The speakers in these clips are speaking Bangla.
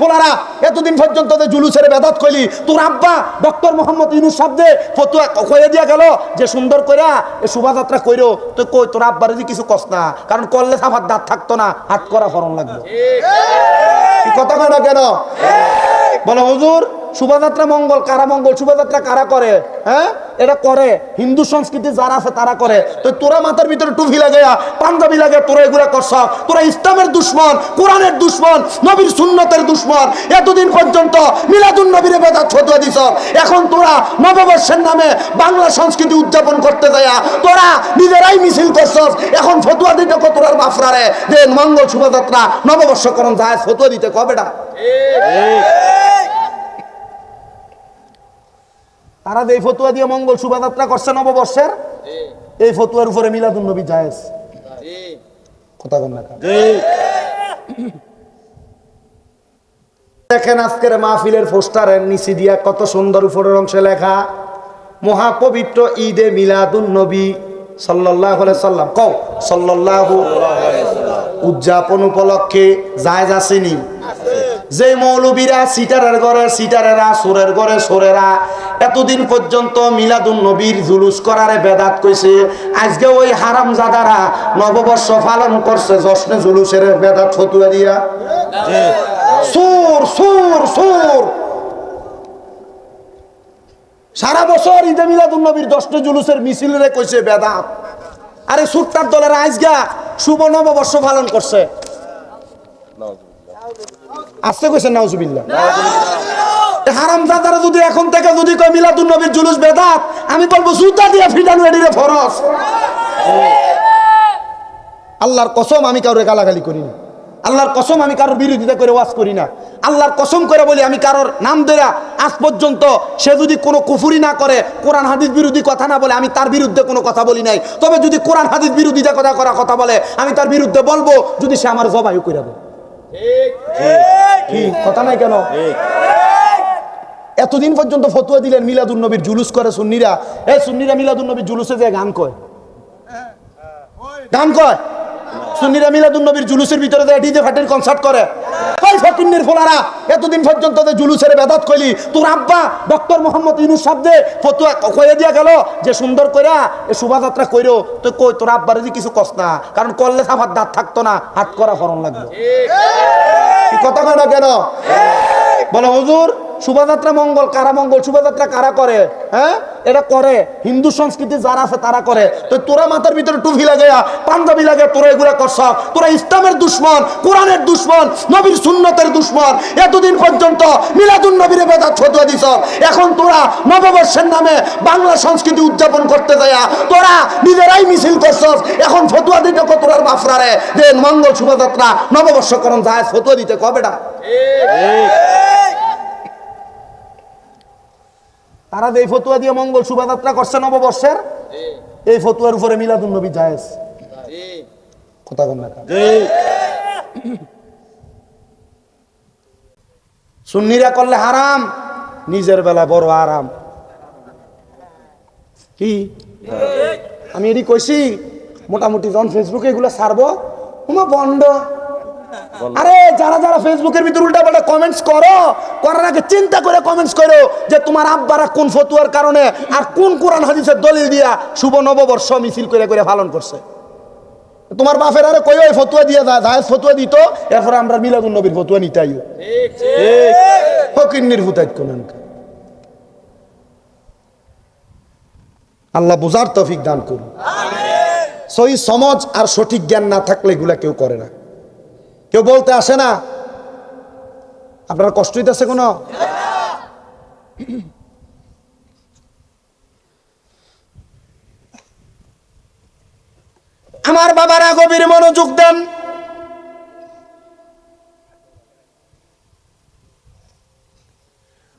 ফোলারা এতদিন পর্যন্ত যে জুলুসের বেদাত কইলি তোর আব্বা ডক্টর মোহাম্মদ ইনুস শব্দে ফতুয়া কয়ে দিয়া গেল যে সুন্দর কইরা এ শোভাযাত্রা কইরো তো কই তোর আব্বার যে কিছু কস না কারণ করলে সাফার দাঁত থাকতো না হাত করা ফরন লাগবে। কি কথা কয় না কেন? বলো হুজুর। শোভাযাত্রা মঙ্গল, কারা মঙ্গল? শোভাযাত্রা কারা করে? হ্যাঁ? এটা করে। হিন্দু সংস্কৃতি যারা আছে, তারা করে। তো তোরা মাথার ভিতরে টুপি লাগে পাঞ্জাবি লাগে তোরা এগুলা করছ। তোরা ইসলামের দুশ্মন, কোরআনের দুশ্মন, নবীর সুন্নতের দুশ্মন। এতদিন পর্যন্ত মিলাদুন নবীর বেদা ছতুয়া দিছ। এখন তোরা নববর্ষের নামে বাংলা সংস্কৃতি উদযাপন করতে যায় তোরা নিজেরাই মিছিল করছস। এখন ফতুয়া দিতে তোরার বাফরারে? যে মঙ্গল শোভাযাত্রা নববর্ষকরণ যায় ফতুয়া দিতে কবেটা তারা যে এই ফতুয়া দিয়ে মঙ্গল শোভাযাত্রা করছে নববর্ষের এই ফতুয়ার উপরে মিলাদুন নবী জায়েজ কথা বল না দেখেন আজকের মাহফিলের পোস্টারের নিচে দিয়া কত সুন্দর উপরের অংশে লেখা মহাপবিত্র ঈদে মিলাদুন নবী সাল্লাহ সাল্লাম। কও সাল্লাহ উদযাপন উপলক্ষে জায়েজ আসেনি। যে মৌলবীরা সিটারের ঘরে সিটারেরা সোরের ঘরে সোরেরা এতদিন পর্যন্ত মিলাদুন নবীর জুলুস করারে বেদাত কইছে। আজকে ওই হারাম জাদারা নববর্ষ পালন করছে জশ্নে জুলুসের বেদাত ফতুয়া দিয়া। সুর সুর সুর। সারা বছর ঈদে মিলাদুন নবীর দশটা জুলুসের মিছিলরে কইছে বেদাত। আরে সুরটার দলের আজগা শুভ নববর্ষ পালন করছে। আসতে কইছেন নাউজুবিল্লাহ। হারাম দাদারা যদি এখন থেকে যদি কয় মিলাদুন নবীর জুলুস বেদাত, আমি বলব জুতা দিয়া ফিটানো এডিরে ফরস আল্লাহর কসম আমি কারোর গালাগালি করি না। আল্লাহর কসম আমি কারোর বিরোধিতা করে ওয়াজ করি না। আল্লাহর কসম করে বলি আমি কারোর নাম দেয়া আজ পর্যন্ত সে যদি কোনো কুফুরি না করে, কোরআন হাদিস বিরোধী কথা না বলে, আমি তার বিরুদ্ধে কোনো কথা বলি নাই। তবে যদি কোরআন হাদিস বিরোধিতা কথা করা কথা বলে, আমি তার বিরুদ্ধে বলব, যদি সে আমার জবাই করে দেয়। কি কথা নাই কেন? এতদিন পর্যন্ত ফতুয়া দিলেন মিলাদুল নবীর জুলুস করে সুন্নিরা। এ সুন্নিরা মিলাদুল নবীর জুলুসে যে গান কয়? গান কয়? সুন্নিরা মিলাদুন নবীর জুলুসের ভিতরে যে ডিজে ফাটির কনসার্ট করে। ওই ফকিন্নির ফোলারা, এতদিন পর্যন্ত যে জুলুসের বেদাত কইলি, তোর আব্বা ডক্টর মোহাম্মদ ইউনুস যে ফতুয়া কয়ে দিয়া গেল, যে সুন্দর কইরা এ শোভাযাত্রা কইরো, তো কই তোর আব্বারে যে কিছু কস না, কারণ করলে সাফার দাঁত থাকতো না, হাত করা ফরন লাগবে। কি কথা কয় না কেন? বলো, হুজুর, শোভাযাত্রা মঙ্গল, কারা মঙ্গল? শোভাযাত্রা কারা করে? হ্যাঁ? এটা করে। হিন্দু সংস্কৃতি যারা আছে, তারা করে। তো তোরা মাথার ভিতরে টুপি লাগে পাঞ্জাবি লাগে তোরা এগুলা করছ। তোরা ইসলামের দুশ্মন, কোরআনের দুশ্মন, নবীর সুন্নতের দুশ্মন। এতদিন পর্যন্ত মিলাদুন নবীর বেদাত ছতুয়া দিছ। এখন তোরা নববর্ষের নামে বাংলা সংস্কৃতি উদযাপন করতে যায় তোরা নিজেরাই মিছিল করছস। এখন ফতুয়া দিতে কত তোরার বাফরারে? যে মঙ্গল শোভাযাত্রা নববর্ষকরণ যায় ফতুয়া দিতে কবেটা তারা এই ফতুয়া দিয়ে মঙ্গল শোভাযাত্রা করছে নববর্ষের এই ফতুয়ার উপরে মিলাদুন নবী জায়েজ কথা বল না সুন্নিরা করলে হারাম নিজের বেলা বড় আরাম কি? আমি এটি কইছি মোটামুটি যখন ফেসবুকে এগুলো তোমার বন্ড আরে যারা যারা ফেসবুকের ভিতরে উল্টা পাল্টা কমেন্টস করো করার আগে চিন্তা করে কমেন্টস করো যে তোমার আব্বারা কোন ফতুয়ার কারণে আর কোন কোরআন হাদিসের দলিল দিয়া শুভ নববর্ষ মিছিল করে করে পালন করছে। তোমার বাপের আরে কই ওই ফতুয়া দিয়ে যায় জায়েজ ফতুয়া দিত? এরপরে আমরা মিলাদুন নবীর ফতুয়া নিতাই ফকির নির্ভুতাইত কোন আল্লাহ বুঝার তফিক দান করুন। সই সমাজ আর সঠিক জ্ঞান না থাকলে এগুলা কেউ করে না। কেউ বলতে আসে না? আপনার কষ্ট হইতেছে কোনো? আমার বাবারা গভীর মনোযোগ দেন।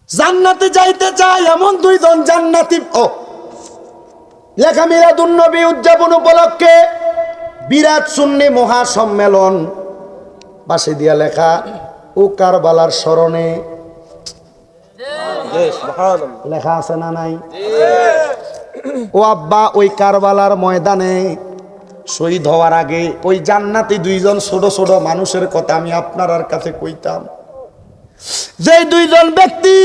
জান্নাতে যাইতে চায় এমন দুইজন জান্নাতি। ও। লেখা মিলাদুন নবী উদযাপন উপলক্ষে বিরাট সুন্নি মহাসম্মেলন। পাশে দিয়া লেখা ও কারবালার স্মরণে লেখা আছে না নাই? ও আব্বা ওই কারবালার ময়দানে শহীদ হওয়ার আগে ওই জান্নাতি দুইজন ছোট ছোট মানুষের কথা আমি আপনার কাছে কইতাম। যে দুইজন ব্যক্তি